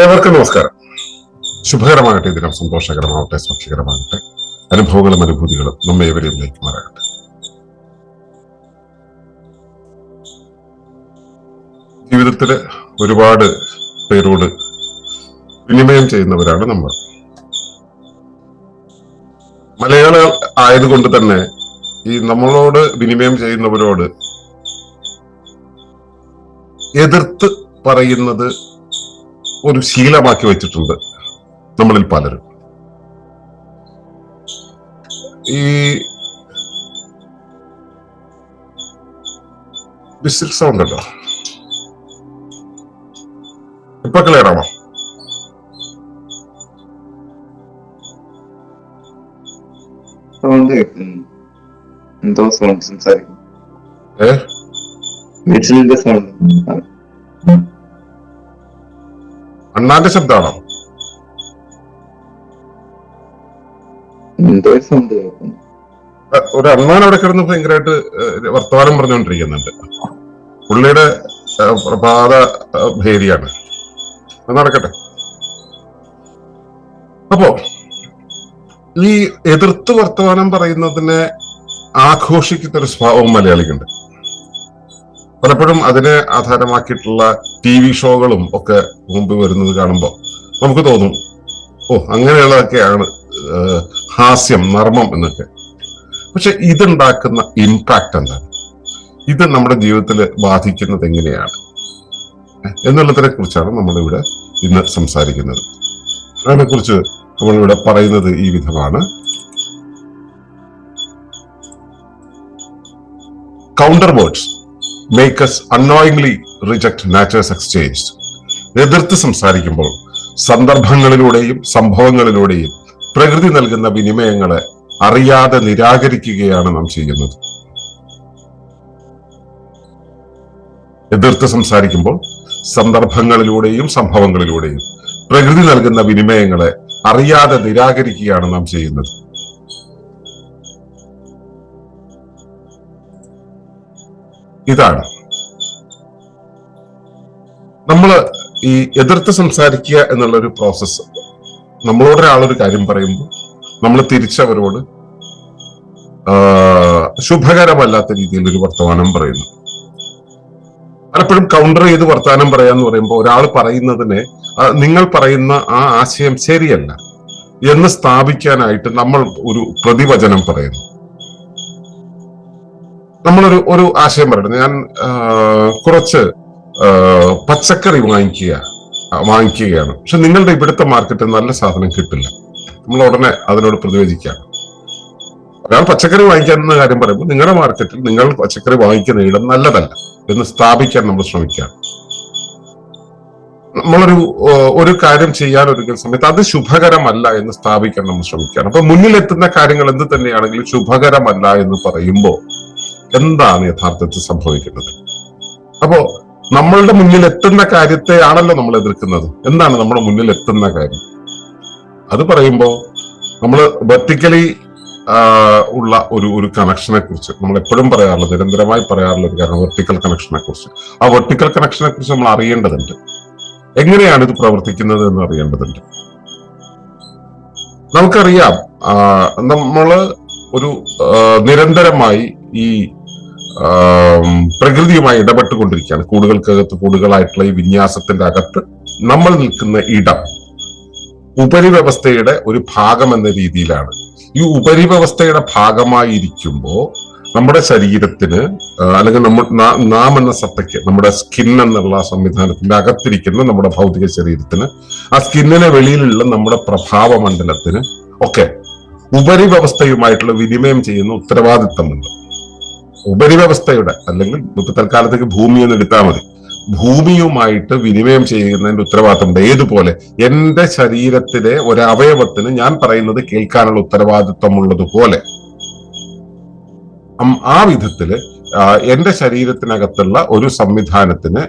ഏവർക്കും നമസ്കാരം. ശുഭകരമാകട്ടെ ദിനം സന്തോഷകരമാവട്ടെ സുഖകരമാകട്ടെ അനുഭവങ്ങളും അനുഭൂതികളും നമ്മെ ഏവരെയും നയിക്കുമാറാകട്ടെ. ജീവിതത്തിൽ ഒരുപാട് പേരോട് വിനിമയം ചെയ്യുന്നവരാണ് നമ്മൾ. മലയാളികൾ ആയതുകൊണ്ട് തന്നെ ഈ നമ്മളോട് വിനിമയം ചെയ്യുന്നവരോട് എതിർത്ത് പറയുന്നത് ഒരു ശീലമാക്കി വെച്ചിട്ടുണ്ട് നമ്മളിൽ പലരും. ഈ വിസിൽ സൗണ്ട് ഉണ്ടോ ഇപ്പൊ ക്ലിയർ ആണോ? എന്തോ സൗണ്ട് സംസാരിക്കും ഏ? മിഡിലിന്റെ സൗണ്ട് അണ്ണാന്റെ ശബ്ദമാണോ? എന്തോ സൗണ്ട് കേൾക്കുന്നു. ഒരു അണ്ണാൻ അവിടെ കിടന്ന് ഭയങ്കരമായിട്ട് വർത്തമാനം പറഞ്ഞുകൊണ്ടിരിക്കുന്നുണ്ട്. പുള്ളിയുടെ പ്രഭാത അത് നടക്കട്ടെ. അപ്പോ ഈ എതിർത്ത് വർത്തമാനം പറയുന്നതിനെ ആഘോഷിക്കുന്ന ഒരു സ്വഭാവം മലയാളിക്കുണ്ട്. പലപ്പോഴും അതിനെ ആധാരമാക്കിയിട്ടുള്ള ടി വി ഷോകളും ഒക്കെ മുമ്പ് വരുന്നത് കാണുമ്പോൾ നമുക്ക് തോന്നും ഓ അങ്ങനെയുള്ളതൊക്കെയാണ് ഹാസ്യം നർമ്മം എന്നൊക്കെ. പക്ഷെ ഇതുണ്ടാക്കുന്ന ഇമ്പാക്ട് എന്താണ്? ഇത് നമ്മുടെ ജീവിതത്തിൽ ബാധിക്കുന്നത് എങ്ങനെയാണ്? എന്നുള്ളതിനെ കുറിച്ചാണ് നമ്മളിവിടെ ഇന്ന് സംസാരിക്കുന്നത്. അതിനെക്കുറിച്ച് നമ്മളിവിടെ പറയുന്നത് ഈ വിധമാണ്. Counter words make us unknowingly reject nature's exchange എതിർത്ത് സംസാരിക്കുമ്പോൾ സന്ദർഭങ്ങളിലൂടെയും സംഭവങ്ങളിലൂടെയും പ്രകൃതി നൽകുന്ന വിനിമയങ്ങളെ അറിയാതെ നിരാകരിക്കുകയാണ് നാം ചെയ്യുന്നത്. എതിർത്ത് സംസാരിക്കുമ്പോൾ സന്ദർഭങ്ങളിലൂടെയും സംഭവങ്ങളിലൂടെയും പ്രകൃതി നൽകുന്ന വിനിമയങ്ങളെ അറിയാതെ നിരാകരിക്കുകയാണ് നാം ചെയ്യുന്നത്. ഇതാണ്. നമ്മൾ ഈ എതിർത്ത് സംസാരിക്കുക എന്നുള്ള ഒരു പ്രോസസ്സ് നമ്മളോട് ഒരാളൊരു കാര്യം പറയുമ്പോൾ നമ്മൾ തിരിച്ചവരോട് ശുഭകരമല്ലാത്ത രീതിയിൽ ഒരു വർത്തമാനം പറയുന്നു. പലപ്പോഴും കൗണ്ടർ ചെയ്ത് വർത്തമാനം പറയാന്ന് പറയുമ്പോൾ ഒരാൾ പറയുന്നതിനെ നിങ്ങൾ പറയുന്ന ആ ആശയം ശരിയല്ല എന്ന് സ്ഥാപിക്കാനായിട്ട് നമ്മൾ ഒരു പ്രതിവചനം പറയുന്നു. നമ്മളൊരു ഒരു ആശയം പറയട്ടെ. ഞാൻ കുറച്ച് പച്ചക്കറി വാങ്ങിക്കുക വാങ്ങിക്കുകയാണ്. പക്ഷെ നിങ്ങളുടെ ഇവിടുത്തെ മാർക്കറ്റിൽ നല്ല സാധനം കിട്ടില്ല. നമ്മൾ ഉടനെ അതിനോട് പ്രതിവേദിക്കുകയാണ് ഒരാൾ പച്ചക്കറി വാങ്ങിക്കാവുന്ന കാര്യം പറയുമ്പോൾ നിങ്ങളുടെ മാർക്കറ്റിൽ നിങ്ങൾ പച്ചക്കറി വാങ്ങിക്കുന്ന ഇടം നല്ലതല്ല എന്ന് സ്ഥാപിക്കാൻ നമ്മൾ ശ്രമിക്കുകയാണ്. നമ്മളൊരു ഒരു കാര്യം ചെയ്യാൻ ഒരുക്കുന്ന സമയത്ത് അത് ശുഭകരമല്ല എന്ന് സ്ഥാപിക്കാൻ നമ്മൾ ശ്രമിക്കുകയാണ്. അപ്പൊ മുന്നിലെത്തുന്ന കാര്യങ്ങൾ എന്ത് തന്നെയാണെങ്കിലും ശുഭകരമല്ല എന്ന് പറയുമ്പോൾ എന്താണ് യഥാർത്ഥത്തിൽ സംഭവിക്കുന്നത്? അപ്പോ നമ്മളുടെ മുന്നിൽ എത്തുന്ന കാര്യത്തെയാണല്ലോ നമ്മൾ എതിർക്കുന്നത്. എന്താണ് നമ്മുടെ മുന്നിൽ എത്തുന്ന കാര്യം? അത് പറയുമ്പോൾ നമ്മൾ വെർട്ടിക്കലി ഉള്ള ഒരു ഒരു കണക്ഷനെ കുറിച്ച് നമ്മൾ എപ്പോഴും പറയാറുള്ളത് നിരന്തരമായി പറയാറുള്ള ഒരു കാരണം വെർട്ടിക്കൽ കണക്ഷനെ കുറിച്ച് ആ വെർട്ടിക്കൽ കണക്ഷനെ കുറിച്ച് നമ്മൾ അറിയേണ്ടതുണ്ട്. എങ്ങനെയാണ് ഇത് പ്രവർത്തിക്കുന്നത് എന്ന് അറിയേണ്ടതുണ്ട്. നമുക്കറിയാം നമ്മൾ ഒരു നിരന്തരമായി ഈ പ്രകൃതിയുമായി ഇടപെട്ടുകൊണ്ടിരിക്കുകയാണ്. കൂടുകൾക്കകത്ത് കൂടുകളായിട്ടുള്ള ഈ വിന്യാസത്തിന്റെ അകത്ത് നമ്മൾ നിൽക്കുന്ന ഇടം ഉപരിവ്യവസ്ഥയുടെ ഒരു ഭാഗം എന്ന രീതിയിലാണ്. ഈ ഉപരിവ്യവസ്ഥയുടെ ഭാഗമായിരിക്കുമ്പോൾ നമ്മുടെ ശരീരത്തിന് അല്ലെങ്കിൽ നമ്മൾ നാ- എന്ന സത്തയ്ക്ക് നമ്മുടെ സ്കിൻ എന്നുള്ള സംവിധാനത്തിന്റെ അകത്തിരിക്കുന്ന നമ്മുടെ ഭൗതിക ശരീരത്തിന് ആ സ്കിന്നിന് വെളിയിലുള്ള നമ്മുടെ പ്രഭാവ മണ്ഡലത്തിന് ഒക്കെ ഉപരിവ്യവസ്ഥയുമായിട്ടുള്ള വിനിമയം ചെയ്യുന്ന ഉത്തരവാദിത്തമുണ്ട്. ഉപരിവ്യവസ്ഥയുടെ അല്ലെങ്കിൽ ഇപ്പൊ തൽക്കാലത്തേക്ക് ഭൂമി എന്ന് എടുത്താൽ മതി. ഭൂമിയുമായിട്ട് വിനിമയം ചെയ്യുന്നതിന്റെ ഉത്തരവാദിത്തമുണ്ട്. ഏതുപോലെ? എന്റെ ശരീരത്തിലെ ഒരവയവത്തിന് ഞാൻ പറയുന്നത് കേൾക്കാനുള്ള ഉത്തരവാദിത്തമുള്ളതുപോലെ അം- ആ വിധത്തിൽ എന്റെ ശരീരത്തിനകത്തുള്ള ഒരു സംവിധാനത്തിന്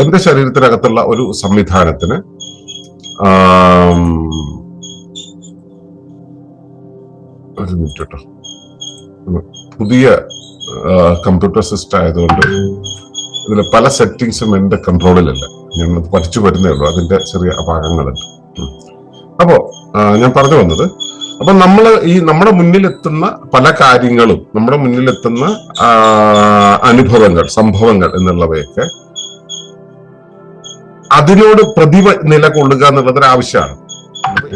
എന്റെ ശരീരത്തിനകത്തുള്ള ഒരു സംവിധാനത്തിന്? ഒരു മിനിറ്റ് പുതിയ കമ്പ്യൂട്ടർ സിസ്റ്റം ആയതുകൊണ്ട് ഇതിൽ പല സെറ്റിങ്സും എന്റെ കൺട്രോളിലല്ല ഞാൻ പഠിച്ചു വരുന്നേ ഉള്ളൂ. അതിന്റെ ചെറിയ അപ്പോൾ അപ്പോ ഞാൻ പറഞ്ഞു വന്നത് അപ്പൊ നമ്മൾ ഈ നമ്മുടെ മുന്നിലെത്തുന്ന പല കാര്യങ്ങളും നമ്മുടെ മുന്നിലെത്തുന്ന അനുഭവങ്ങൾ സംഭവങ്ങൾ എന്നുള്ളവയൊക്കെ അതിനോട് പ്രതിഭ നിലകൊള്ളുക എന്നുള്ളത് ഒരു ആവശ്യമാണ്.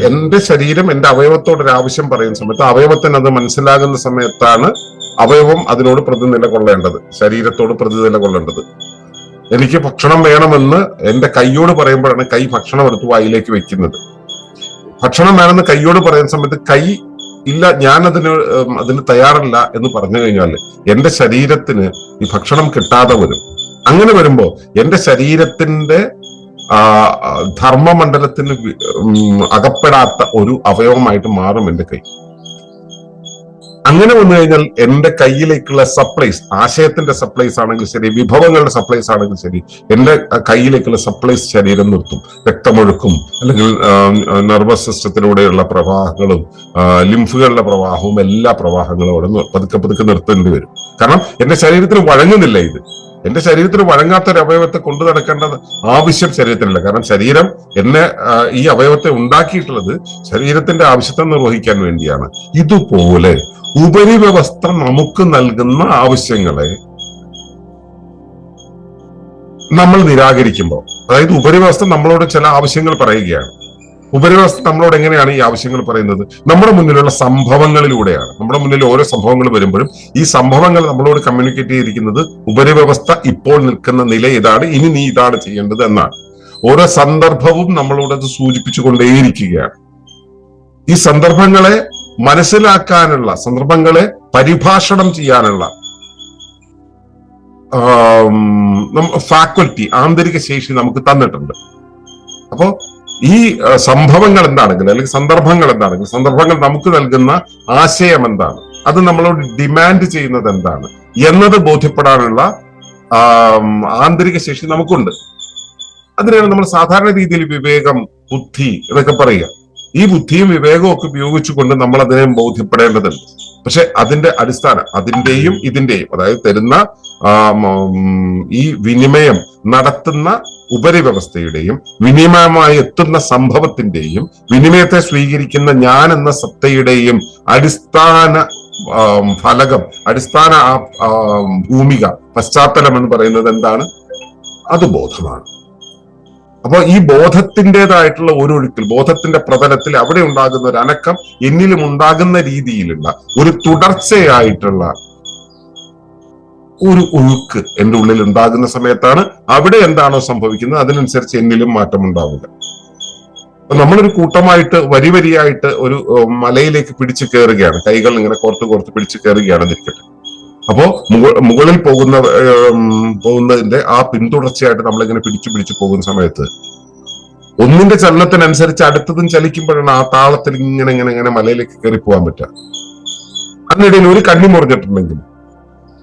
എന്റെ ശരീരം എന്റെ അവയവത്തോട് ഒരു ആവശ്യം പറയുന്ന സമയത്ത് അവയവത്തിന് അത് മനസ്സിലാകുന്ന സമയത്താണ് അവയവം അതിനോട് പ്രതി നിലകൊള്ളേണ്ടത്. ശരീരത്തോട് പ്രതി നിലകൊള്ളേണ്ടത്. എനിക്ക് ഭക്ഷണം വേണമെന്ന് എന്റെ കൈയോട് പറയുമ്പോഴാണ് കൈ ഭക്ഷണം എടുത്ത് വായിലേക്ക് വെക്കുന്നത്. ഭക്ഷണം വേണമെന്ന് കൈയോട് പറയുന്ന സമയത്ത് കൈ ഇല്ല ഞാൻ അതിന് അതിന് തയ്യാറല്ല എന്ന് പറഞ്ഞു കഴിഞ്ഞാൽ എന്റെ ശരീരത്തിന് ഈ ഭക്ഷണം കിട്ടാതെ വരും. അങ്ങനെ വരുമ്പോ എന്റെ ശരീരത്തിന്റെ ധർമ്മമണ്ഡലത്തിന് അകപ്പെടാത്ത ഒരു അവയവമായിട്ട് മാറും എന്റെ കൈ. അങ്ങനെ വന്നു കഴിഞ്ഞാൽ എന്റെ കയ്യിലേക്കുള്ള സപ്ലൈസ് ആശയത്തിന്റെ സപ്ലൈസ് ആണെങ്കിലും ശരി വിഭവങ്ങളുടെ സപ്ലൈസ് ആണെങ്കിലും ശരി എന്റെ കയ്യിലേക്കുള്ള സപ്ലൈസ് ശരീരം നിർത്തും രക്തമൊഴുക്കും അല്ലെങ്കിൽ നെർവസ് സിസ്റ്റത്തിലൂടെയുള്ള പ്രവാഹങ്ങളും ലിംഫുകളുടെ പ്രവാഹവും എല്ലാ പ്രവാഹങ്ങളും അവിടെ പതുക്കെ പതുക്കെ നിർത്തേണ്ടി വരും. കാരണം എന്റെ ശരീരത്തിന് വഴങ്ങുന്നില്ല ഇത്. എന്റെ ശരീരത്തിന് വഴങ്ങാത്ത ഒരു അവയവത്തെ കൊണ്ടു നടക്കേണ്ടത് ആവശ്യം ശരീരത്തിനില്ല. കാരണം ശരീരം എന്നെ ഈ അവയവത്തെ ഉണ്ടാക്കിയിട്ടുള്ളത് ശരീരത്തിന്റെ ആവശ്യത്തെ നിർവഹിക്കാൻ വേണ്ടിയാണ്. ഇതുപോലെ ഉപരിവ്യവസ്ഥ നമുക്ക് നൽകുന്ന ആവശ്യങ്ങളെ നമ്മൾ നിരാകരിക്കുമ്പോൾ അതായത് ഉപരിവ്യവസ്ഥ നമ്മളോട് ചില ആവശ്യങ്ങൾ പറയുകയാണ്. ഉപരിവ്യവസ്ഥ നമ്മളോട് എങ്ങനെയാണ് ഈ ആവശ്യങ്ങൾ പറയുന്നത്? നമ്മുടെ മുന്നിലുള്ള സംഭവങ്ങളിലൂടെയാണ്. നമ്മുടെ മുന്നിൽ ഓരോ സംഭവങ്ങൾ വരുമ്പോഴും ഈ സംഭവങ്ങൾ നമ്മളോട് കമ്മ്യൂണിക്കേറ്റ് ചെയ്തിരിക്കുന്നത് ഉപരിവ്യവസ്ഥ ഇപ്പോൾ നിൽക്കുന്ന നില ഇതാണ് ഇനി നീ ഇതാണ് ചെയ്യേണ്ടത് എന്നാണ്. ഓരോ സന്ദർഭവും നമ്മളോട് അത് സൂചിപ്പിച്ചുകൊണ്ടേയിരിക്കുകയാണ്. ഈ സന്ദർഭങ്ങളെ മനസ്സിലാക്കാനുള്ള സന്ദർഭങ്ങളെ പരിഭാഷണം ചെയ്യാനുള്ള ഫാക്കൽറ്റി ആന്തരിക ശേഷി നമുക്ക് തന്നിട്ടുണ്ട്. അപ്പോ ഈ സംഭവങ്ങൾ എന്താണെങ്കിലും അല്ലെങ്കിൽ സന്ദർഭങ്ങൾ എന്താണെങ്കിലും സന്ദർഭങ്ങൾ നമുക്ക് നൽകുന്ന ആശയം എന്താണ്? അത് നമ്മളോട് ഡിമാൻഡ് ചെയ്യുന്നത് എന്താണ്? എന്നത് ബോധ്യപ്പെടാനുള്ള ആന്തരിക ശേഷി നമുക്കുണ്ട്. അതിനാണ് നമ്മൾ സാധാരണ രീതിയിൽ വിവേകം ബുദ്ധി എന്നൊക്കെ പറയുക. ഈ ബുദ്ധിയും വിവേകവും ഒക്കെ ഉപയോഗിച്ചുകൊണ്ട് നമ്മൾ അതിനെ ബോധ്യപ്പെടേണ്ടതുണ്ട്. പക്ഷെ അതിന്റെ അടിസ്ഥാനം അതിന്റെയും ഇതിന്റെയും അതായത് തരുന്ന ഈ വിനിമയം നടത്തുന്ന ഉപരിവ്യവസ്ഥയുടെയും വിനിമയമായി എത്തുന്ന സംഭവത്തിന്റെയും വിനിമയത്തെ സ്വീകരിക്കുന്ന ഞാൻ എന്ന സത്തയുടെയും അടിസ്ഥാന ഫലകം അടിസ്ഥാന ഭൂമിക പശ്ചാത്തലം എന്ന് പറയുന്നത് എന്താണ്? അത് ബോധമാണ്. അപ്പൊ ഈ ബോധത്തിന്റെതായിട്ടുള്ള ഒരു ഒഴുക്കിൽ ബോധത്തിന്റെ പ്രതലത്തിൽ അവിടെ ഉണ്ടാകുന്ന ഒരു അനക്കം എന്നിലും ഉണ്ടാകുന്ന രീതിയിലുള്ള ഒരു തുടർച്ചയായിട്ടുള്ള ഒരു ഒഴുക്ക് എന്റെ ഉള്ളിൽ ഉണ്ടാകുന്ന സമയത്താണ് അവിടെ എന്താണോ സംഭവിക്കുന്നത്. അതിനനുസരിച്ച് എന്നിലും മാറ്റം ഉണ്ടാവുക. നമ്മളൊരു കൂട്ടമായിട്ട് വരി വരിയായിട്ട് ഒരു മലയിലേക്ക് പിടിച്ചു കയറുകയാണ്. കൈകൾ ഇങ്ങനെ കോർത്ത് കോർത്ത് പിടിച്ചു കയറുകയാണ് ഇരിക്കട്ടെ അപ്പോ മുകളിൽ പോകുന്ന പോകുന്നതിന്റെ ആ പിന്തുടർച്ചയായിട്ട് നമ്മളിങ്ങനെ പിടിച്ചു പിടിച്ചു പോകുന്ന സമയത്ത് ഒന്നിന്റെ ചലനത്തിനനുസരിച്ച് അടുത്തതും ചലിക്കുമ്പോഴാണ് ആ താളത്തിൽ ഇങ്ങനെ ഇങ്ങനെ ഇങ്ങനെ മലയിലേക്ക് കയറി പോകാൻ പറ്റുക. അതിനിടയിൽ ഒരു കണ്ണി മുറിഞ്ഞിട്ടുണ്ടെങ്കിൽ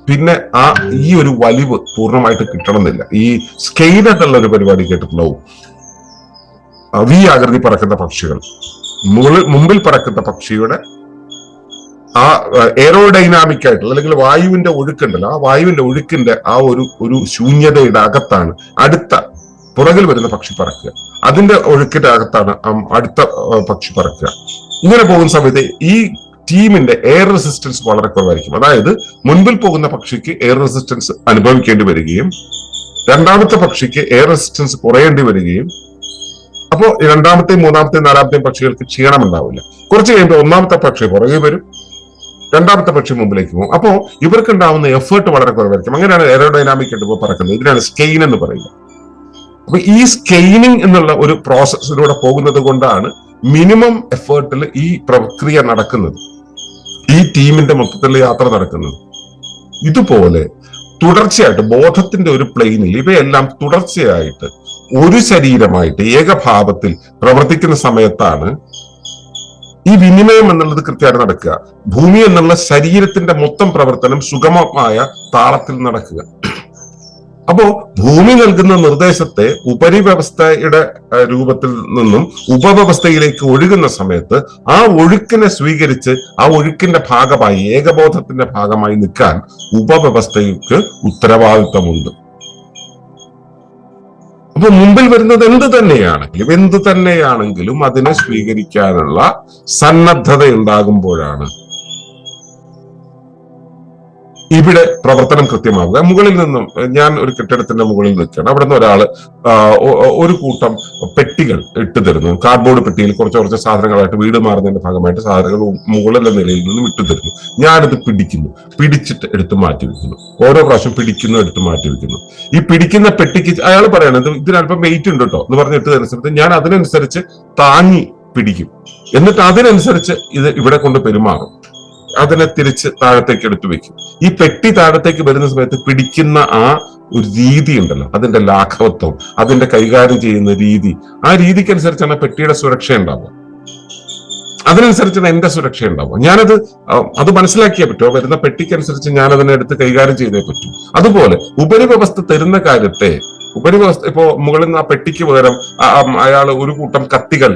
പിന്നെ ആ ഈ ഒരു വലിവ് പൂർണമായിട്ട് കിട്ടണമെന്നില്ല. ഈ സ്കെയിൽ ഒരു പരിപാടി കേട്ടിട്ടുണ്ടാവും. അവീ ആകൃതി പറക്കുന്ന പക്ഷികൾ. മുകളിൽ മുമ്പിൽ പറക്കുന്ന പക്ഷിയുടെ ആ എയറോഡൈനാമിക് ആയിട്ടുള്ള അല്ലെങ്കിൽ വായുവിന്റെ ഒഴുക്കുണ്ടല്ലോ ആ വായുവിന്റെ ഒഴുക്കിന്റെ ആ ഒരു ഒരു ശൂന്യതയുടെ അകത്താണ് അടുത്ത പുറകിൽ വരുന്ന പക്ഷി പറക്കുക. അതിന്റെ ഒഴുക്കിന്റെ അകത്താണ് അടുത്ത പക്ഷി പറക്കുക. ഇങ്ങനെ പോകുന്ന സമയത്ത് ഈ ടീമിന്റെ എയർ റെസിസ്റ്റൻസ് വളരെ കുറവായിരിക്കും. അതായത് മുൻപിൽ പോകുന്ന പക്ഷിക്ക് എയർ റെസിസ്റ്റൻസ് അനുഭവിക്കേണ്ടി വരികയും രണ്ടാമത്തെ പക്ഷിക്ക് എയർ റെസിസ്റ്റൻസ് കുറയേണ്ടി വരികയും അപ്പോ രണ്ടാമത്തെയും മൂന്നാമത്തെയും നാലാമത്തെയും പക്ഷികൾക്ക് ക്ഷീണം ഉണ്ടാവില്ല കുറച്ച് കഴിയുമ്പോൾ ഒന്നാമത്തെ പക്ഷി പുറകെ വരും രണ്ടാമത്തെ പക്ഷി മുമ്പിലേക്ക് പോകും. അപ്പോൾ ഇവർക്ക് ഉണ്ടാവുന്ന എഫേർട്ട് വളരെ കുറവായിരിക്കും. അങ്ങനെയാണ് എയറോഡൈനാമിക് ആയിട്ട് ഇപ്പോൾ പറക്കുന്നത്. ഇതിനാണ് സ്കെയിൻ എന്ന് പറയുന്നത്. അപ്പൊ ഈ സ്കെയിനിങ് എന്നുള്ള ഒരു പ്രോസസ്സിലൂടെ പോകുന്നത് കൊണ്ടാണ് മിനിമം എഫേർട്ടിൽ ഈ പ്രക്രിയ നടക്കുന്നത്. ഈ ടീമിന്റെ മൊത്തത്തിലുള്ള യാത്ര നടക്കുന്നത്. ഇതുപോലെ തുടർച്ചയായിട്ട് ബോധത്തിന്റെ ഒരു പ്ലെയിനിൽ ഇവയെല്ലാം തുടർച്ചയായിട്ട് ഒരു ശരീരമായിട്ട് ഏകഭാവത്തിൽ പ്രവർത്തിക്കുന്ന സമയത്താണ് ഈ വിനിമയം എന്നുള്ളത് കൃത്യമായിട്ട് നടക്കുക. ഭൂമി എന്നുള്ള ശരീരത്തിന്റെ മൊത്തം പ്രവർത്തനം സുഗമമായ താളത്തിൽ നടക്കുക. അപ്പോ ഭൂമി നൽകുന്ന നിർദ്ദേശത്തെ ഉപരിവ്യവസ്ഥയുടെ രൂപത്തിൽ നിന്നും ഉപവ്യവസ്ഥയിലേക്ക് ഒഴുകുന്ന സമയത്ത് ആ ഒഴുക്കിനെ സ്വീകരിച്ച് ആ ഒഴുക്കിന്റെ ഭാഗമായി ഏകബോധത്തിന്റെ ഭാഗമായി നിൽക്കാൻ ഉപവ്യവസ്ഥയ്ക്ക് ഉത്തരവാദിത്തമുണ്ട്. അപ്പൊ മുമ്പിൽ വരുന്നത് എന്ത് തന്നെയാണെങ്കിലും എന്ത് തന്നെയാണെങ്കിലും അതിനെ സ്വീകരിക്കാനുള്ള സന്നദ്ധത ഉണ്ടാകുമ്പോഴാണ് ഇവിടെ പ്രവർത്തനം കൃത്യമാവുക. മുകളിൽ നിന്നും ഞാൻ ഒരു കെട്ടിടത്തിന്റെ മുകളിൽ നിൽക്കുകയാണ്. അവിടെ നിന്ന് ഒരാൾ ആ, ഒ- ഒ- ഒരു കൂട്ടം പെട്ടികൾ ഇട്ട് തരുന്നു. കാർഡ്ബോർഡ് പെട്ടിയിൽ കുറച്ച് കുറച്ച് സാധനങ്ങളായിട്ട് വീട് മാറുന്നതിന്റെ ഭാഗമായിട്ട് സാധനങ്ങൾ മുകളിലെ നിലയിൽ നിന്നും ഇട്ടു തരുന്നു. ഞാനത് പിടിക്കുന്നു. പിടിച്ചിട്ട് എടുത്തു മാറ്റി വെക്കുന്നു. ഓരോ പ്രാവശ്യം പിടിക്കുന്നു എടുത്ത് മാറ്റി വെക്കുന്നു. ഈ പിടിക്കുന്ന പെട്ടിക്ക് അയാൾ പറയണത് ഇതിനല്പം വെയിറ്റ് ഉണ്ട് കേട്ടോ എന്ന് പറഞ്ഞ് സമയത്ത് ഞാൻ അതിനനുസരിച്ച് താങ്ങി പിടിക്കും. എന്നിട്ട് അതിനനുസരിച്ച് ഇത് ഇവിടെ കൊണ്ട് പെരുമാറും. അതിനെ തിരിച്ച് താഴത്തേക്ക് എടുത്തു വെക്കും. ഈ പെട്ടി താഴത്തേക്ക് വരുന്ന സമയത്ത് പിടിക്കുന്ന ആ ഒരു രീതി ഉണ്ടല്ലോ. അതിന്റെ ലാഘവത്വം അതിന്റെ കൈകാര്യം ചെയ്യുന്ന രീതി. ആ രീതിക്കനുസരിച്ചാണ് പെട്ടിയുടെ സുരക്ഷ ഉണ്ടാവുക. അതിനനുസരിച്ചാണ് എന്റെ സുരക്ഷ ഉണ്ടാവുക. ഞാനത് അത് മനസ്സിലാക്കിയേ പറ്റുമോ വരുന്ന പെട്ടിക്കനുസരിച്ച് ഞാൻ അതിനെ എടുത്ത് കൈകാര്യം ചെയ്തേ പറ്റൂ. അതുപോലെ ഉപരിവ്യവസ്ഥ തരുന്ന കാര്യത്തെ ഉപരിവ്യവസ്ഥ ഇപ്പോ മുകളിൽ നിന്ന് ആ പെട്ടിക്ക് പകരം അയാൾ ഒരു കൂട്ടം കത്തികൾ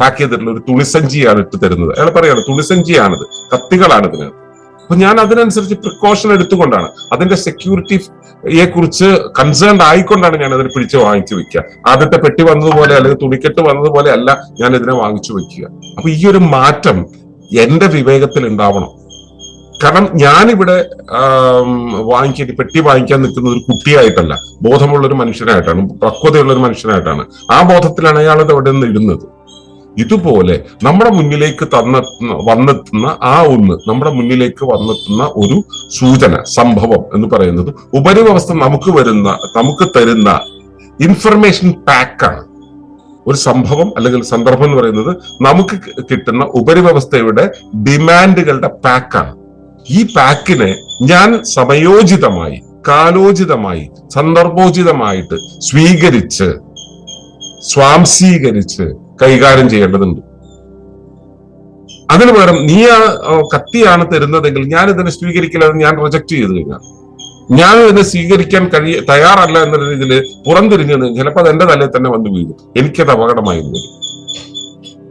പാക്ക് ചെയ്തിട്ടുള്ള ഒരു തുണിസഞ്ചിയാണ് ഇട്ട് തരുന്നത്. അയാൾ പറയാണ് തുണിസഞ്ചിയാണിത്. കത്തികളാണ് ഇതിനകത്ത് അപ്പൊ ഞാൻ അതിനനുസരിച്ച് പ്രിക്കോഷൻ എടുത്തുകൊണ്ടാണ്. അതിന്റെ സെക്യൂരിറ്റിയെ കുറിച്ച് കൺസേൺഡ് ആയിക്കൊണ്ടാണ് ഞാൻ അതിനെ പിടിച്ച് വാങ്ങിച്ചു വെക്കുക. ആദ്യത്തെ പെട്ടി വന്നതുപോലെ അല്ലെങ്കിൽ തുണിക്കെട്ട് വന്നതുപോലെ അല്ല ഞാൻ ഇതിനെ വാങ്ങിച്ചു വെക്കുക. അപ്പൊ ഈ ഒരു മാറ്റം എന്റെ വിവേകത്തിൽ ഉണ്ടാവണം. കാരണം ഞാനിവിടെ വാങ്ങിക്കാൻ പെട്ടി വാങ്ങിക്കാൻ നിൽക്കുന്ന ഒരു കുട്ടിയായിട്ടല്ല ബോധമുള്ള ഒരു മനുഷ്യനായിട്ടാണ് പക്വതയുള്ള ഒരു മനുഷ്യനായിട്ടാണ്. ആ ബോധത്തിലാണ് അയാൾ അവിടെ നിന്ന് ഇടുന്നത്. ഇതുപോലെ നമ്മുടെ മുന്നിലേക്ക് തന്ന വന്നെത്തുന്ന ആ ഒന്ന് നമ്മുടെ മുന്നിലേക്ക് വന്നെത്തുന്ന ഒരു സൂചന സംഭവം എന്ന് പറയുന്നത് ഉപരിവ്യവസ്ഥ നമുക്ക് വരുന്ന നമുക്ക് തരുന്ന ഇൻഫർമേഷൻ പാക്കാണ് ഒരു സംഭവം അല്ലെങ്കിൽ സന്ദർഭം എന്ന് പറയുന്നത് നമുക്ക് കിട്ടുന്ന ഉപരിവ്യവസ്ഥയുടെ ഡിമാൻഡുകളുടെ പാക്കാണ് ഈ പാക്കിനെ ഞാൻ സമയോചിതമായി കാലോചിതമായി സന്ദർഭോചിതമായിട്ട് സ്വീകരിച്ച് സ്വാംശീകരിച്ച് കൈകാര്യം ചെയ്യേണ്ടതുണ്ട്. അതിനു പകരം നീ ആ കത്തിയാണ് തരുന്നതെങ്കിൽ ഞാൻ ഇതിനെ സ്വീകരിക്കില്ല ഞാൻ റിജക്ട് ചെയ്തു കഴിഞ്ഞാൽ. ഞാൻ ഇതിനെ സ്വീകരിക്കാൻ കഴിയ തയ്യാറല്ല എന്ന രീതിയിൽ പുറംതിരിഞ്ഞത് ചിലപ്പോൾ അത് എന്റെ തലയിൽ തന്നെ വന്നു വീഴും. എനിക്കത് അപകടമായി വരും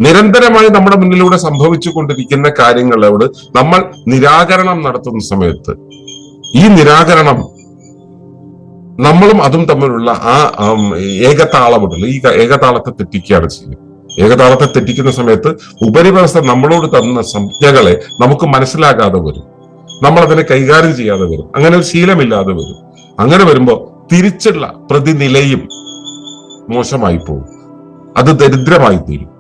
നിരന്തരമായി നമ്മുടെ മുന്നിലൂടെ സംഭവിച്ചു കൊണ്ടിരിക്കുന്ന കാര്യങ്ങളോട് നമ്മൾ നിരാകരണം നടത്തുന്ന സമയത്ത് ഈ നിരാകരണം നമ്മളും അതും തമ്മിലുള്ള ആ ഏകതാളമുണ്ടല്ലോ. ഈ ഏകതാളത്തെ തെറ്റിക്കുകയാണ് ചെയ്യുന്നത്. ഏകതാളത്തെ തെറ്റിക്കുന്ന സമയത്ത് ഉപരിവ്യവസ്ഥ നമ്മളോട് തന്ന സംജ്ഞകളെ നമുക്ക് മനസ്സിലാകാതെ വരും. നമ്മൾ അതിനെ കൈകാര്യം ചെയ്യാതെ വരും. അങ്ങനെ ഒരു ശീലമില്ലാതെ വരും. അങ്ങനെ വരുമ്പോൾ തിരിച്ചുള്ള പ്രതിനിലയും മോശമായി പോകും. അത് ദരിദ്രമായി തീരും.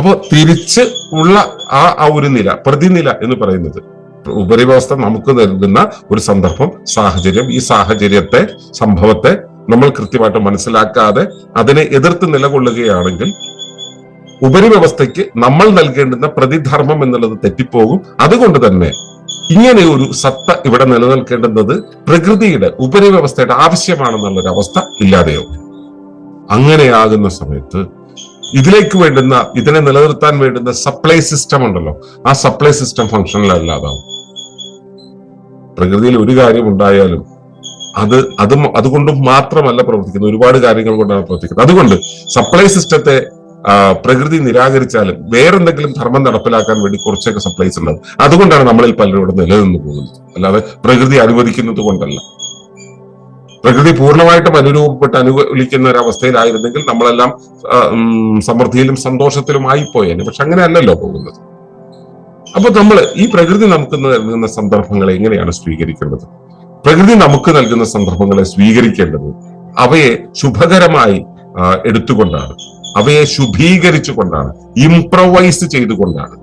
അപ്പോ തിരിച്ച് ഉള്ള ആ ആ ഒരു നില പ്രതിനില എന്ന് പറയുന്നത്. ഉപരിവ്യവസ്ഥ നമുക്ക് നൽകുന്ന ഒരു സന്ദർഭം സാഹചര്യം. ഈ സാഹചര്യത്തെ സംഭവത്തെ നമ്മൾ കൃത്യമായിട്ട് മനസ്സിലാക്കാതെ അതിനെ എതിർത്ത് നിലകൊള്ളുകയാണെങ്കിൽ ഉപരിവ്യവസ്ഥയ്ക്ക് നമ്മൾ നൽകേണ്ടുന്ന പ്രതിധർമ്മം എന്നുള്ളത് തെറ്റിപ്പോകും. അതുകൊണ്ട് തന്നെ ഇങ്ങനെ ഒരു സത്ത ഇവിടെ നിലനിൽക്കേണ്ടുന്നത് പ്രകൃതിയുടെ ഉപരിവ്യവസ്ഥയുടെ ആവശ്യമാണെന്നുള്ളൊരു അവസ്ഥ ഇല്ലാതെയാവും. അങ്ങനെയാകുന്ന സമയത്ത് ഇതിലേക്ക് വേണ്ടുന്ന ഇതിനെ നിലനിർത്താൻ വേണ്ടുന്ന സപ്ലൈ സിസ്റ്റം ഉണ്ടല്ലോ. ആ സപ്ലൈ സിസ്റ്റം ഫംഗ്ഷനിൽ അല്ലാതാവും പ്രകൃതിയിൽ ഒരു കാര്യം ഉണ്ടായാലും അത് അത് അതുകൊണ്ടും മാത്രമല്ല പ്രവർത്തിക്കുന്നത്. ഒരുപാട് കാര്യങ്ങൾ കൊണ്ടാണ് പ്രവർത്തിക്കുന്നത്. അതുകൊണ്ട് സപ്ലൈ സിസ്റ്റത്തെ പ്രകൃതി നിരാകരിച്ചാലും വേറെന്തെങ്കിലും ധർമ്മം നടപ്പിലാക്കാൻ വേണ്ടി കുറച്ചൊക്കെ സപ്ലൈസ് ഉണ്ടാവും അതുകൊണ്ടാണ് നമ്മളിൽ പലരും ഇവിടെ നിലനിന്ന് പോകുന്നത്. അല്ലാതെ പ്രകൃതി അനുവദിക്കുന്നത് കൊണ്ടല്ല. പ്രകൃതി പൂർണമായിട്ടും അനുരൂപപ്പെട്ട് അനുകൂലിക്കുന്ന ഒരു അവസ്ഥയിലായിരുന്നെങ്കിൽ നമ്മളെല്ലാം സമൃദ്ധിയിലും സന്തോഷത്തിലും ആയിപ്പോയേനെ. പക്ഷെ അങ്ങനെയല്ലല്ലോ പോകുന്നത്. അപ്പൊ നമ്മൾ ഈ പ്രകൃതി നമുക്ക് നൽകുന്ന സന്ദർഭങ്ങളെ എങ്ങനെയാണ് സ്വീകരിക്കേണ്ടത്? പ്രകൃതി നമുക്ക് നൽകുന്ന സന്ദർഭങ്ങളെ സ്വീകരിക്കേണ്ടത് അവയെ ശുഭകരമായി എടുത്തുകൊണ്ടാണ്. അവയെ ശുഭീകരിച്ചുകൊണ്ടാണ്. ഇംപ്രവൈസ് ചെയ്തുകൊണ്ടാണ്.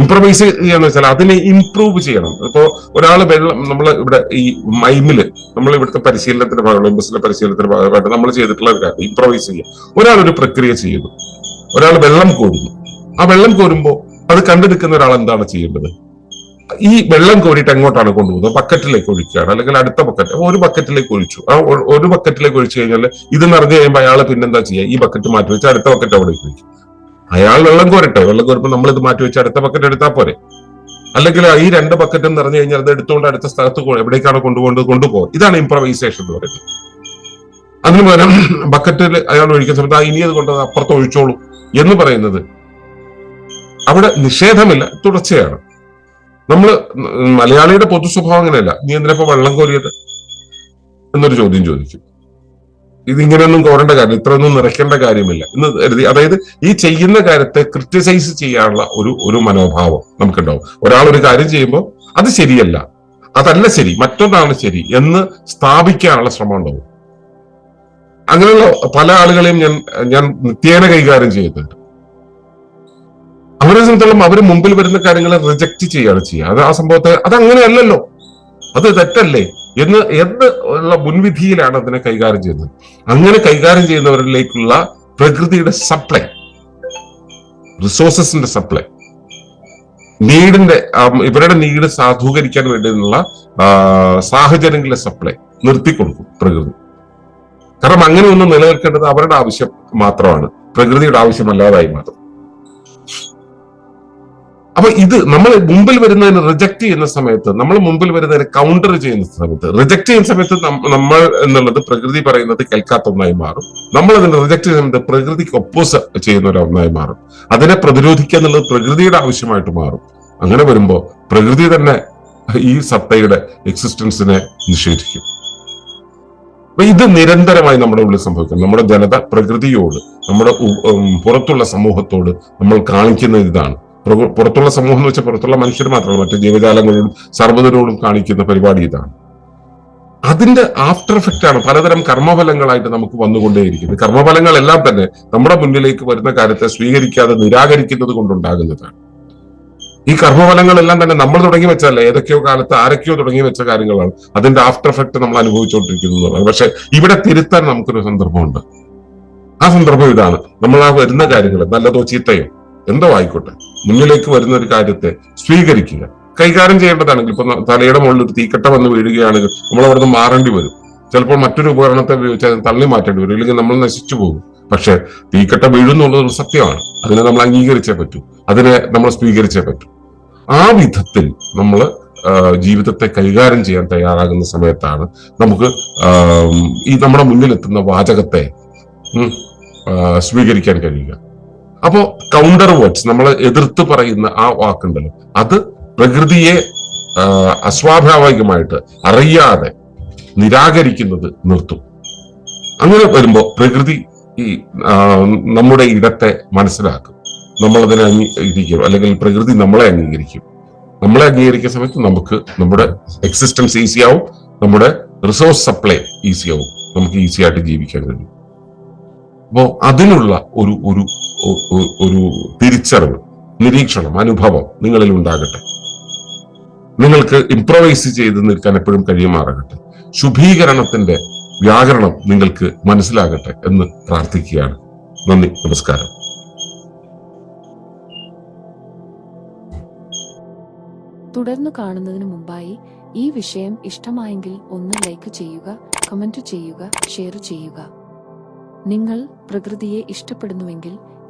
ഇംപ്രവൈസ് ചെയ്യാന്ന് വെച്ചാൽ അതിനെ ഇംപ്രൂവ് ചെയ്യണം. ഇപ്പോ ഒരാൾ വെള്ളം നമ്മൾ ഇവിടെ ഈ മൈമിൽ നമ്മൾ ഇവിടുത്തെ പരിശീലനത്തിന്റെ ഭാഗമായി ബസ്സിലെ പരിശീലനത്തിന്റെ ഭാഗമായിട്ട് നമ്മൾ ചെയ്തിട്ടുള്ള ഒരു കാര്യം ഇംപ്രവൈസ് ചെയ്യുക ഒരാൾ ഒരു പ്രക്രിയ ചെയ്യുന്നു. ഒരാൾ വെള്ളം കോരുന്നു. ആ വെള്ളം കോരുമ്പോൾ അത് കണ്ടെടുക്കുന്ന ഒരാൾ എന്താണ് ചെയ്യേണ്ടത്? ഈ വെള്ളം കോരിയിട്ട് എങ്ങോട്ടാണ് കൊണ്ടുപോകുന്നത്? ബക്കറ്റിലേക്ക് ഒഴിക്കുകയാണ്. അല്ലെങ്കിൽ അടുത്ത ബക്കറ്റ് ഒരു ബക്കറ്റിലേക്ക് ഒഴിച്ചു. ആ ഒരു ബക്കറ്റിലേക്ക് ഒഴിച്ചു കഴിഞ്ഞാൽ ഇത് നിറഞ്ഞു കഴിയുമ്പോൾ അയാൾ പിന്നെന്താ ചെയ്യുക? ഈ ബക്കറ്റ് മാറ്റി വെച്ച് അടുത്ത ബക്കറ്റ് അവിടെ ഒഴിക്കും. അയാൾ വെള്ളം കോരട്ടെ. വെള്ളം കോരുമ്പോൾ നമ്മൾ ഇത് മാറ്റി വെച്ച് അടുത്ത ബക്കറ്റ് എടുത്താൽ പോരെ. അല്ലെങ്കിൽ ഈ രണ്ട് ബക്കറ്റും നിറഞ്ഞു കഴിഞ്ഞാൽ അത് എടുത്തുകൊണ്ട് അടുത്ത സ്ഥലത്ത് എവിടേക്കാണോ കൊണ്ടുപോകേണ്ടത് കൊണ്ടുപോകും ഇതാണ് ഇംപ്രവൈസേഷൻ എന്ന് പറയുന്നത്. അതിനു പകരം ബക്കറ്റിൽ അയാൾ ഒഴിക്കുന്ന സമയത്ത് ആ ഇനി അത് കൊണ്ട് അപ്പുറത്ത് ഒഴിച്ചോളൂ എന്ന് പറയുന്നത് അവിടെ നിഷേധമില്ല തുടർച്ചയാണ്. നമ്മൾ മലയാളിയുടെ പൊതു സ്വഭാവം അങ്ങനെയല്ല. നീ എന്തിനപ്പോ വെള്ളം കോരിയത്? എന്നൊരു ചോദ്യം ചോദിക്കും. ഇതിങ്ങനെയൊന്നും കോരേണ്ട കാര്യം ഇത്രയൊന്നും നിറയ്ക്കേണ്ട കാര്യമില്ല. എന്ന് കരുതി അതായത് ഈ ചെയ്യുന്ന കാര്യത്തെ ക്രിറ്റിസൈസ് ചെയ്യാനുള്ള ഒരു ഒരു മനോഭാവം നമുക്കുണ്ടാവും. ഒരാൾ ഒരു കാര്യം ചെയ്യുമ്പോൾ അത് ശരിയല്ല. അതല്ല ശരി മറ്റൊന്നാണ് ശരി എന്ന് സ്ഥാപിക്കാനുള്ള ശ്രമം ഉണ്ടാവും അങ്ങനെയുള്ള പല ആളുകളെയും ഞാൻ ഞാൻ നിത്യേന കൈകാര്യം ചെയ്യുന്നുണ്ട്. അവരെ സംബന്ധിച്ചോളം അവർ മുമ്പിൽ വരുന്ന കാര്യങ്ങളെ റിജക്റ്റ് ചെയ്യാണ് ചെയ്യുക. അത് ആ സംഭവത്തെ അത് അങ്ങനെയല്ലല്ലോ അത് തെറ്റല്ലേ? എന്ന് എന്ന് ഉള്ള മുൻവിധിയിലാണ് അതിനെ കൈകാര്യം ചെയ്യുന്നത്. അങ്ങനെ കൈകാര്യം ചെയ്യുന്നവരിലേക്കുള്ള പ്രകൃതിയുടെ സപ്ലൈ റിസോഴ്സസിന്റെ സപ്ലൈ നീഡിന്റെ ഇവരുടെ നീഡ് സാധൂകരിക്കാൻ വേണ്ടിയുള്ള സാഹചര്യങ്ങളിലെ സപ്ലൈ നിർത്തിക്കൊടുക്കും പ്രകൃതി. കാരണം അങ്ങനെ ഒന്നും നിലനിൽക്കേണ്ടത് അവരുടെ ആവശ്യം മാത്രമാണ്. പ്രകൃതിയുടെ ആവശ്യമല്ലാതായി മാറും അപ്പൊ ഇത് നമ്മൾ മുമ്പിൽ വരുന്നതിന് റിജക്ട് ചെയ്യുന്ന സമയത്ത് നമ്മൾ മുമ്പിൽ വരുന്നതിന് കൗണ്ടർ ചെയ്യുന്ന സമയത്ത് റിജക്ട് ചെയ്യുന്ന സമയത്ത് നമ്മൾ എന്നുള്ളത് പ്രകൃതി പറയുന്നത് കേൾക്കാത്ത ഒന്നായി മാറും. നമ്മൾ അതിനെ റിജക്ട് ചെയ്യുന്നത് പ്രകൃതിക്ക് ഒപ്പോസ് ചെയ്യുന്ന ഒരു ഒന്നായി മാറും. അതിനെ പ്രതിരോധിക്കുക എന്നുള്ളത് പ്രകൃതിയുടെ ആവശ്യമായിട്ട് മാറും. അങ്ങനെ വരുമ്പോൾ പ്രകൃതി തന്നെ ഈ സത്തയുടെ എക്സിസ്റ്റൻസിനെ നിഷേധിക്കും. അപ്പൊ ഇത് നിരന്തരമായി നമ്മുടെ ഉള്ളിൽ സംഭവിക്കും. നമ്മുടെ ജനത പ്രകൃതിയോട് നമ്മുടെ പുറത്തുള്ള സമൂഹത്തോട് നമ്മൾ കാണിക്കുന്ന ഇതാണ്. പുറത്തുള്ള സമൂഹം എന്ന് വെച്ചാൽ പുറത്തുള്ള മനുഷ്യർ മാത്രമല്ല മറ്റു ജീവജാലങ്ങളോടും സർവതരോടും കാണിക്കുന്ന പരിപാടി ഇതാണ്. അതിന്റെ ആഫ്റ്റർ എഫക്റ്റ് ആണ് പലതരം കർമ്മഫലങ്ങളായിട്ട് നമുക്ക് വന്നുകൊണ്ടേയിരിക്കുന്നത്. കർമ്മഫലങ്ങളെല്ലാം തന്നെ നമ്മുടെ മുന്നിലേക്ക് വരുന്ന കാര്യത്തെ സ്വീകരിക്കാതെ നിരാകരിക്കുന്നത് കൊണ്ടുണ്ടാകുന്നതാണ്. ഈ കർമ്മഫലങ്ങളെല്ലാം തന്നെ നമ്മൾ തുടങ്ങി വെച്ചതല്ല ഏതൊക്കെയോ കാലത്ത് ആരൊക്കെയോ തുടങ്ങി വെച്ച കാര്യങ്ങളാണ് അതിന്റെ ആഫ്റ്റർ എഫക്റ്റ് നമ്മൾ അനുഭവിച്ചുകൊണ്ടിരിക്കുന്നത് പക്ഷെ ഇവിടെ തിരുത്താൻ നമുക്കൊരു സന്ദർഭമുണ്ട്. ആ സന്ദർഭം ഇതാണ്. നമ്മൾ ആ വരുന്ന കാര്യങ്ങൾ നല്ലതോ ചീത്തയോ എന്തോ ആയിക്കോട്ടെ. മുന്നിലേക്ക് വരുന്ന ഒരു കാര്യത്തെ സ്വീകരിക്കുക. കൈകാര്യം ചെയ്യേണ്ടതാണെങ്കിൽ ഇപ്പൊ തലയുടെ മുകളിൽ ഒരു തീക്കട്ട വന്ന് വീഴുകയാണെങ്കിൽ നമ്മൾ അവിടുന്ന് മാറേണ്ടി വരും. ചിലപ്പോൾ മറ്റൊരു ഉപകരണത്തെ ഉപയോഗിച്ച് തള്ളി മാറ്റേണ്ടി വരും. ഇല്ലെങ്കിൽ നമ്മൾ നശിച്ചു പോകും. പക്ഷെ തീക്കട്ട വീഴുന്നുള്ളത് ഒരു സത്യമാണ്. അതിനെ നമ്മൾ അംഗീകരിച്ചേ പറ്റൂ. അതിനെ നമ്മൾ സ്വീകരിച്ചേ പറ്റൂ. ആ വിധത്തിൽ നമ്മൾ ജീവിതത്തെ കൈകാര്യം ചെയ്യാൻ തയ്യാറാകുന്ന സമയത്താണ് നമുക്ക് ഈ നമ്മുടെ മുന്നിലെത്തുന്ന വാചകത്തെ സ്വീകരിക്കാൻ കഴിയുക. അപ്പോ കൗണ്ടർ വേർഡ്സ് നമ്മൾ എതിർത്ത് പറയുന്ന ആ വാക്കുണ്ടല്ലോ. അത് പ്രകൃതിയെ അസ്വാഭാവികമായിട്ട് അറിയാതെ നിരാകരിക്കുന്നത് നിർത്തും. അങ്ങനെ വരുമ്പോ പ്രകൃതി ഈ നമ്മുടെ ഇടത്തെ മനസ്സിലാക്കും. നമ്മളതിനെ അംഗീകരിക്കും അല്ലെങ്കിൽ പ്രകൃതി നമ്മളെ അംഗീകരിക്കും. നമ്മളെ അംഗീകരിക്കുന്ന സമയത്ത് നമുക്ക് നമ്മുടെ എക്സിസ്റ്റൻസ് ഈസി ആവും. നമ്മുടെ റിസോഴ്സ് സപ്ലൈ ഈസി ആവും. നമുക്ക് ഈസി ആയിട്ട് ജീവിക്കാൻ കഴിയും. അപ്പോ അതിനുള്ള ഒരു ഒരു ഒരു തിരിച്ചറിവ് നിരീക്ഷണം അനുഭവം നിങ്ങളിൽ ഉണ്ടാകട്ടെ നിങ്ങൾക്ക് ഇംപ്രവൈസ് ചെയ്ത് നിൽക്കാൻ എപ്പോഴും കഴിയുമാറാകട്ടെ. ശുഭീകരണത്തിന്റെ വ്യാകരണം നിങ്ങൾക്ക് മനസ്സിലാകട്ടെ എന്ന് പ്രാർത്ഥിക്കുകയാണ്. നന്ദി നമസ്കാരം. തുടർന്ന് കാണുന്നതിന് മുമ്പായി ഈ വിഷയം ഇഷ്ടമായെങ്കിൽ ഒന്ന് ലൈക്ക് ചെയ്യുക കമന്റ് ചെയ്യുക ഷെയർ ചെയ്യുക. നിങ്ങൾ പ്രകൃതിയെ ഇഷ്ടപ്പെടുന്നുവെങ്കിൽ